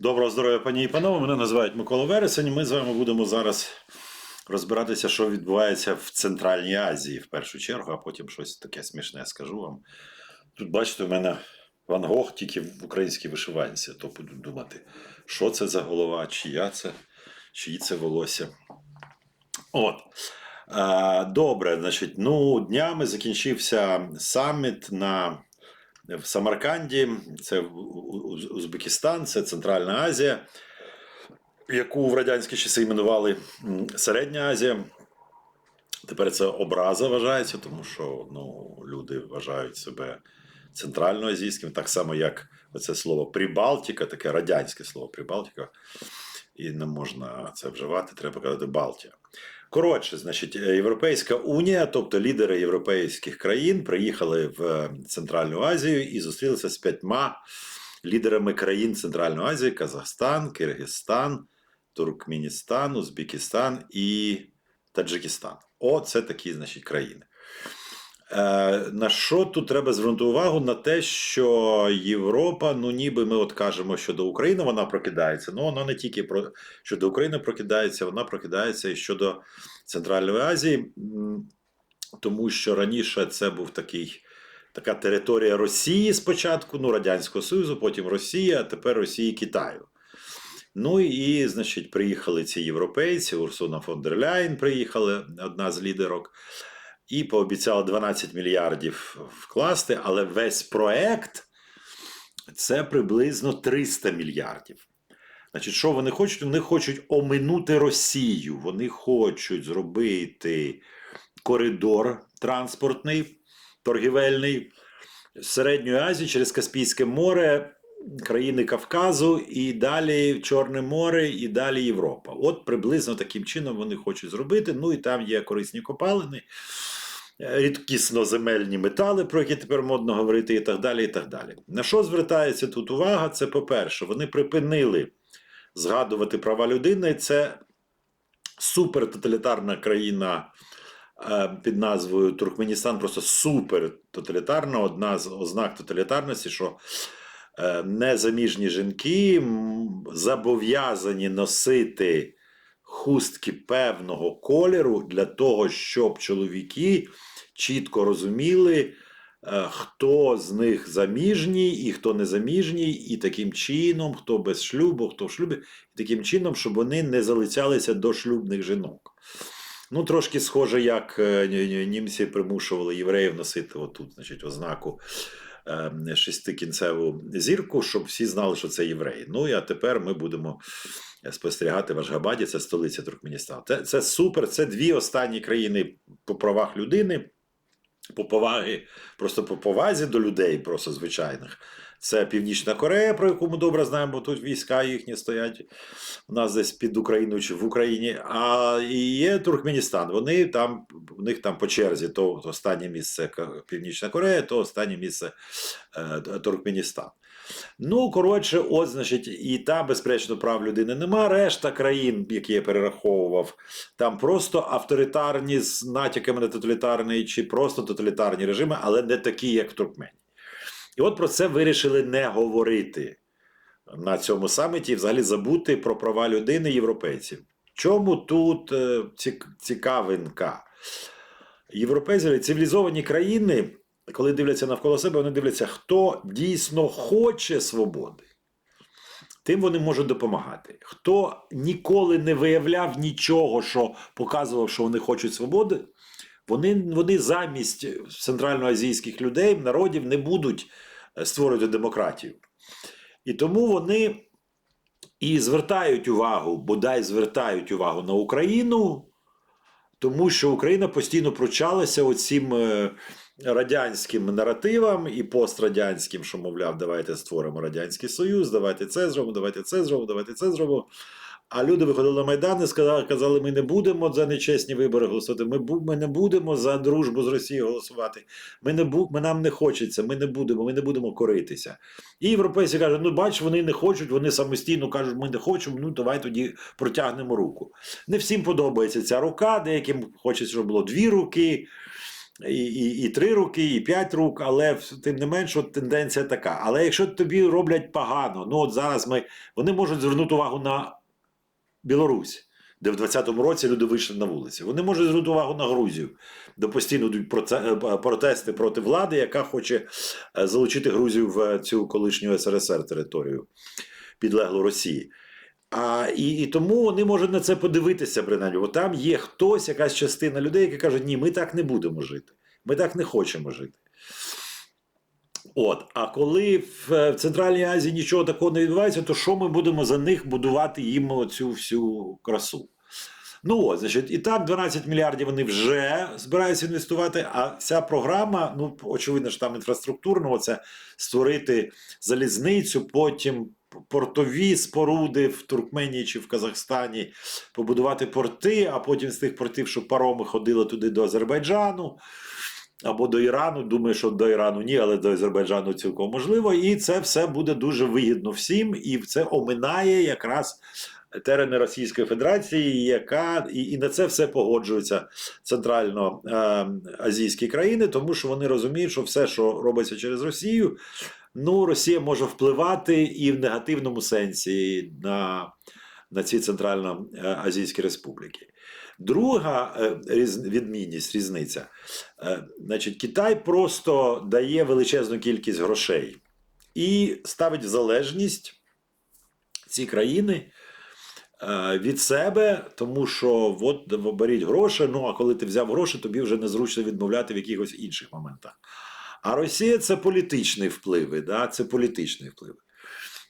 Доброго здоров'я, пані і панове. Мене називають Микола Вересень. Ми з вами будемо зараз розбиратися, що відбувається в Центральній Азії в першу чергу, а потім щось таке смішне скажу вам. Тут, бачите, у мене Ван Гог тільки в українській вишиванці, то буду думати, що це за голова, чия це, чиї це волосся. От. Добре, значить, ну, днями закінчився саміт на в Самарканді, це Узбекистан, це Центральна Азія, яку в радянські часи іменували Середня Азія. Тепер це образа вважається, тому що ну, люди вважають себе центральноазійським, так само, як оце слово Прибалтика, таке радянське слово Прибалтика. І не можна це вживати, треба казати Балтія. Коротше, значить, е, Європейська Унія, тобто лідери європейських країн, приїхали в е, Центральну Азію і зустрілися з п'ятьма лідерами країн Центральної Азії: Казахстан, Киргизстан, Туркменістан, Узбекистан і Таджикистан. О, це такі, значить, країни. Е, на що тут треба звернути увагу? На те, що Європа, ну ніби ми от кажемо щодо України, вона прокидається. Ну, вона не тільки про щодо України прокидається, вона прокидається і щодо Центральної Азії, тому що раніше це був такий. Така територія Росії спочатку, ну, Радянського Союзу, потім Росія, а тепер Росії Китаю. Ну і, значить, приїхали ці європейці, Урсуна фон дер Ляйн приїхала, одна з лідерок, і пообіцяла 12 мільярдів вкласти, але весь проект це приблизно 300 мільярдів. Значить, що вони хочуть? Вони хочуть оминути Росію. Вони хочуть зробити коридор транспортний, торгівельний з Середньої Азії через Каспійське море, країни Кавказу, і далі Чорне море, і далі Європа. От приблизно таким чином вони хочуть зробити. Ну і там є корисні копалини, рідкісно-земельні метали, про які тепер модно говорити, і так далі. і так далі. На що звертається тут увага? Це, по-перше, вони припинили згадувати права людини. Це супертоталітарна країна е, під назвою Туркменістан, просто супертоталітарна. Одна з ознак тоталітарності, що е, незаміжні жінки зобов'язані носити хустки певного кольору для того, щоб чоловіки чітко розуміли, е, хто з них заміжній і хто не заміжній, і таким чином, хто без шлюбу, хто в шлюбі, і таким чином, щоб вони не залицялися до шлюбних жінок. Ну, трошки схоже, як е, ні- ні- німці примушували євреїв носити отут, значить, ознаку е, шестикінцеву зірку, щоб всі знали, що це євреї. Ну і а тепер ми будемо спостерігати в Ашгабаді, це столиця Туркменістану. Це, це супер. Це дві останні країни по правах людини, по поваги, просто по повазі до людей, просто звичайних. Це Північна Корея, про яку ми добре знаємо, бо тут війська їхні стоять у нас десь під Україною чи в Україні. А і є Туркменістан. Вони там, у них там по черзі, то останнє місце Північна Корея, то останнє місце е, Туркменістан. Ну, коротше, от, значить, і там, безперечно, прав людини нема. Решта країн, які я перераховував, там просто авторитарні з натяками на тоталітарний чи просто тоталітарні режими, але не такі, як в Туркмені. І от про це вирішили не говорити на цьому саміті і взагалі забути про права людини європейців. Чому тут е, цікавинка? Європейці цивілізовані країни, коли дивляться навколо себе, вони дивляться, хто дійсно хоче свободи. Тим вони можуть допомагати. Хто ніколи не виявляв нічого, що показував, що вони хочуть свободи, вони, вони замість центральноазійських людей, народів не будуть е, створювати демократію. І тому вони і звертають увагу, бодай звертають увагу на Україну, тому що Україна постійно пручалася оцім е, радянським наративам і пострадянським, що, мовляв, давайте створимо Радянський Союз, давайте це зробимо, давайте це зробимо, давайте це зробимо. А люди виходили на Майдан і сказали, казали, ми не будемо за нечесні вибори голосувати, ми, ми не будемо за дружбу з Росією голосувати. Ми не бу, ми, нам не хочеться, ми не будемо, ми не будемо коритися. І європейці кажуть, ну бач, вони не хочуть, вони самостійно кажуть, ми не хочемо, ну давай тоді протягнемо руку. Не всім подобається ця рука, деяким хочеться, щоб було дві руки. І, і, і три руки, і п'ять рук, але тим не менш, от тенденція така. Але якщо тобі роблять погано, ну от зараз ми вони можуть звернути увагу на Білорусь, де в 2020 році люди вийшли на вулиці. Вони можуть звернути увагу на Грузію, де постійно йдуть е, протести проти влади, яка хоче е, залучити Грузію в цю колишню СРСР територію, підлеглу Росії. А, і, і тому вони можуть на це подивитися, принаймні. Бо там є хтось, якась частина людей, які кажуть, ні, ми так не будемо жити. Ми так не хочемо жити. От, а коли в, е, в Центральній Азії нічого такого не відбувається, то що ми будемо за них будувати їм оцю всю красу? Ну, от, значить, і так 12 мільярдів вони вже збираються інвестувати. А вся програма, ну, очевидно, ж там інфраструктурно, це створити залізницю, потім портові споруди в Туркменії чи в Казахстані, побудувати порти, а потім з тих портів, щоб пароми ходили туди до Азербайджану. Або до Ірану, думаю, що до Ірану ні, але до Азербайджану цілком можливо. І це все буде дуже вигідно всім, і це оминає якраз терени Російської Федерації, яка і, і на це все погоджуються центральноазійські країни, тому що вони розуміють, що все, що робиться через Росію, ну Росія може впливати і в негативному сенсі на, на ці центральноазійські республіки. Друга е, відмінність, різниця. Е, Значить, Китай просто дає величезну кількість грошей і ставить в залежність ці країни е, від себе, тому що от беріть гроші, ну а коли ти взяв гроші, тобі вже незручно відмовляти в якихось інших моментах. А Росія це політичні впливи, да, це політичні впливи.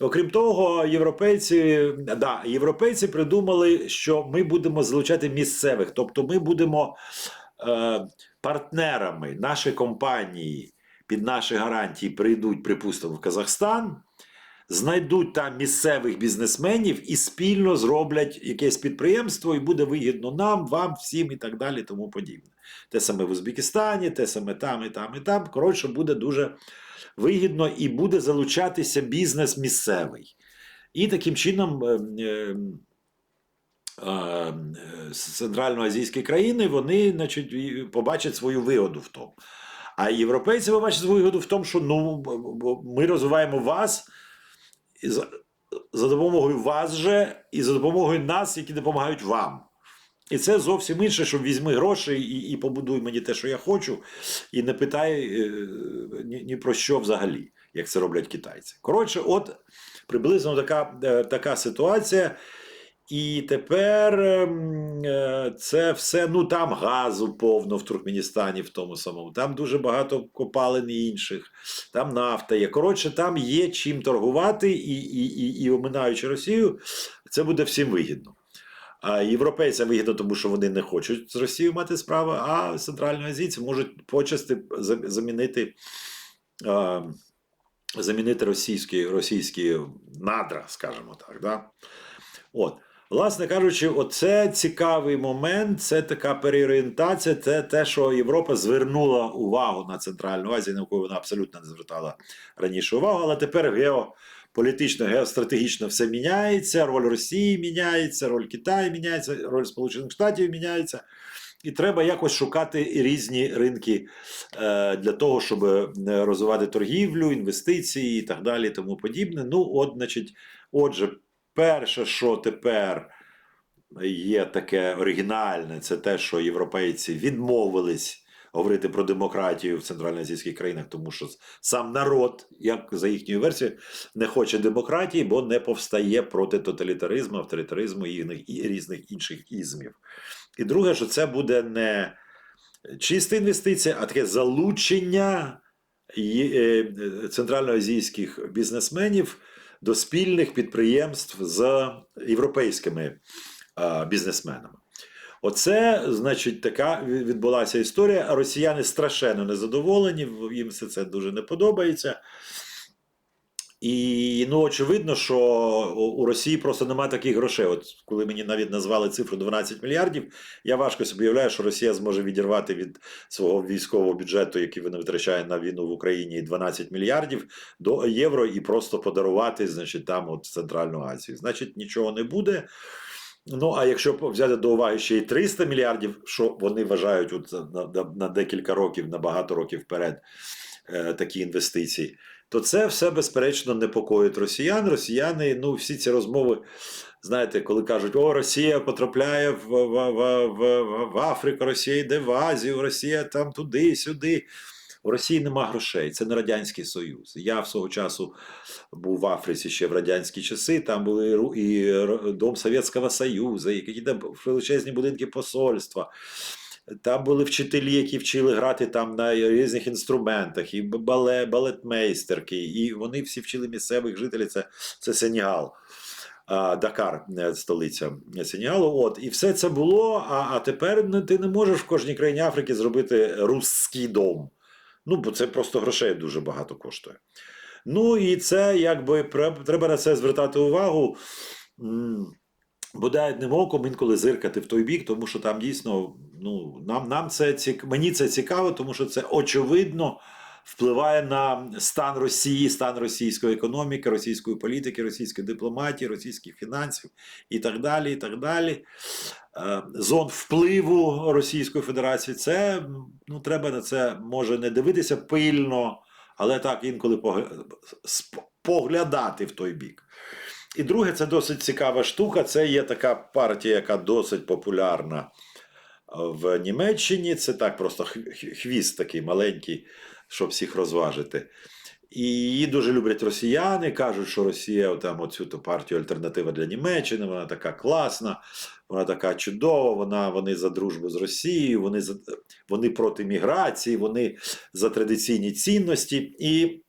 Окрім того, європейці, да, європейці придумали, що ми будемо залучати місцевих, тобто ми будемо е, партнерами, наші компанії під наші гарантії прийдуть, припустимо, в Казахстан, знайдуть там місцевих бізнесменів і спільно зроблять якесь підприємство, і буде вигідно нам, вам, всім і так далі, тому подібне. Те саме в Узбекистані, те саме там, і там, і там. Коротше, буде дуже вигідно і буде залучатися бізнес місцевий. І таким чином. е, е, е, Центральноазійські країни вони значить, побачать свою вигоду в тому. А європейці побачать свою вигоду в тому, що ну, ми розвиваємо вас і за, за допомогою вас же, і за допомогою нас, які допомагають вам. І це зовсім інше, що візьми гроші і, і побудуй мені те, що я хочу, і не питай е, ні, ні про що взагалі, як це роблять китайці. Коротше, от приблизно така, е, така ситуація. І тепер ем, е, це все, ну там газу повно в Туркменістані, в тому самому, там дуже багато копалин інших, там нафта є. Коротше, там є чим торгувати, і, і, і, і оминаючи Росію, це буде всім вигідно. А європейцям вигідно, тому що вони не хочуть з Росією мати справу, а центральноазійці можуть почасти замінити. Замінити російські, російські надра, скажімо так. Да? От. Власне кажучи, оце цікавий момент, це така переорієнтація, це те, що Європа звернула увагу на Центральну Азію, на яку вона абсолютно не звертала раніше увагу, але тепер геополітично, геостратегічно все міняється, роль Росії міняється, роль Китаю міняється, роль Сполучених Штатів міняється. І треба якось шукати різні ринки е, для того, щоб е, розвивати торгівлю, інвестиції і так далі, тому подібне. Ну, от, значить, отже, перше, що тепер є таке оригінальне, це те, що європейці відмовились говорити про демократію в центральноазійських країнах, тому що сам народ, як за їхньою версією, не хоче демократії, бо не повстає проти тоталітаризму, авторитаризму і різних- інших ізмів. І друге, що це буде не чиста інвестиція, а таке залучення е, е, центральноазійських бізнесменів до спільних підприємств з європейськими бізнесменами. Оце, значить, така відбулася історія. Росіяни страшенно незадоволені, їм все це дуже не подобається. І ну, очевидно, що у Росії просто немає таких грошей. От коли мені навіть назвали цифру 12 мільярдів, я важко собі уявляю, що Росія зможе відірвати від свого військового бюджету, який вона витрачає на війну в Україні, 12 мільярдів до євро і просто подарувати, значить, там от Центральну Азію. Значить, нічого не буде. Ну, а якщо взяти до уваги ще й 300 мільярдів, що вони вважають от на, на, на декілька років, на багато років вперед е, такі інвестиції, то це все безперечно непокоїть росіян. Росіяни, ну, всі ці розмови, знаєте, коли кажуть, о, Росія потрапляє в, в, в, в, в Африку, Росія йде в Азію, Росія там туди, сюди. У Росії нема грошей, це не Радянський Союз. Я в свого часу був в Африці ще в радянські часи. Там були і Дом Совєтського Союзу, і якісь величезні будинки посольства. Там були вчителі, які вчили грати там на різних інструментах, і бале, балетмейстерки, і вони всі вчили місцевих жителів. Це, це Сенігал. А, Дакар, е, столиця Сенігалу. От, і все це було. А, а тепер ти не можеш в кожній країні Африки зробити русський дом. Ну, бо це просто грошей дуже багато коштує. Ну і це якби треба на це звертати увагу. Бодай одним оком інколи зиркати в той бік, тому що там дійсно ну, нам, нам це цік... мені це цікаво, тому що це очевидно впливає на стан Росії, стан російської економіки, російської політики, російської дипломатії, російських фінансів і так далі. і так далі. Е, Зон впливу Російської Федерації. Це ну, треба на це може не дивитися пильно, але так інколи поглядати в той бік. І друге, це досить цікава штука. Це є така партія, яка досить популярна в Німеччині. Це так просто хвіст такий маленький, щоб всіх розважити. І її дуже люблять росіяни, кажуть, що Росія там оцю ту партію альтернатива для Німеччини, вона така класна, вона така чудова, вона, вони за дружбу з Росією, вони, за, вони проти міграції, вони за традиційні цінності. І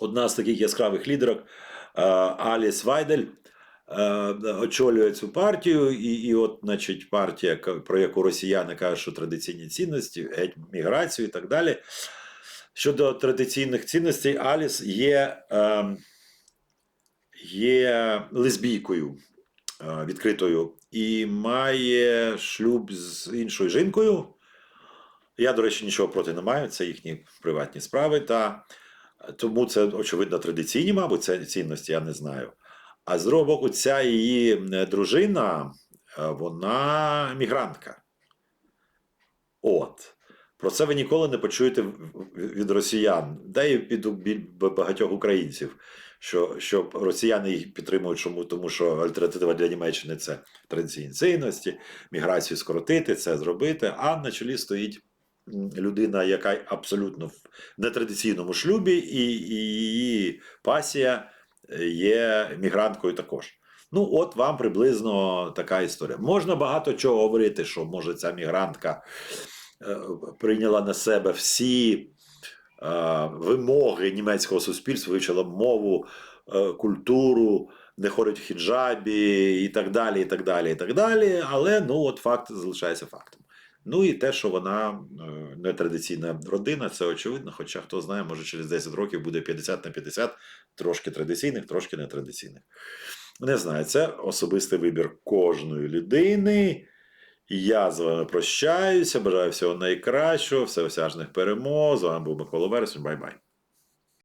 одна з таких яскравих лідерок Аліс Вайдель очолює цю партію, і, і от, значить, партія, про яку росіяни кажуть, що традиційні цінності, геть міграцію і так далі. Щодо традиційних цінностей, Аліс є, е, є лесбійкою е, відкритою і має шлюб з іншою жінкою. Я, до речі, нічого проти не маю, це їхні приватні справи. Та тому це, очевидно, традиційні, мабуть, це цінності, я не знаю. А з другого боку, ця її е, дружина, е, вона мігрантка. От. Про це ви ніколи не почуєте від росіян, да і від багатьох українців, що, що росіяни їх підтримують, чому, тому що альтернатива для Німеччини це традиційні цінності, міграцію скоротити, це зробити. А на чолі стоїть людина, яка абсолютно в нетрадиційному шлюбі, і, і її пасія є мігранткою також. Ну, от вам приблизно така історія. Можна багато чого говорити, що може ця мігрантка е, прийняла на себе всі е, вимоги німецького суспільства, вивчила мову, е, культуру, не ходить в хіджабі і так далі, і так далі, і так далі. Але ну, от факт залишається фактом. Ну і те, що вона е, нетрадиційна родина, це очевидно. Хоча хто знає, може через 10 років буде 50 на 50, трошки традиційних, трошки нетрадиційних. Не знаю, це особистий вибір кожної людини. Я з вами прощаюся. Бажаю всього найкращого, всеосяжних перемог. З вами був Микола Вересень. Бай-бай.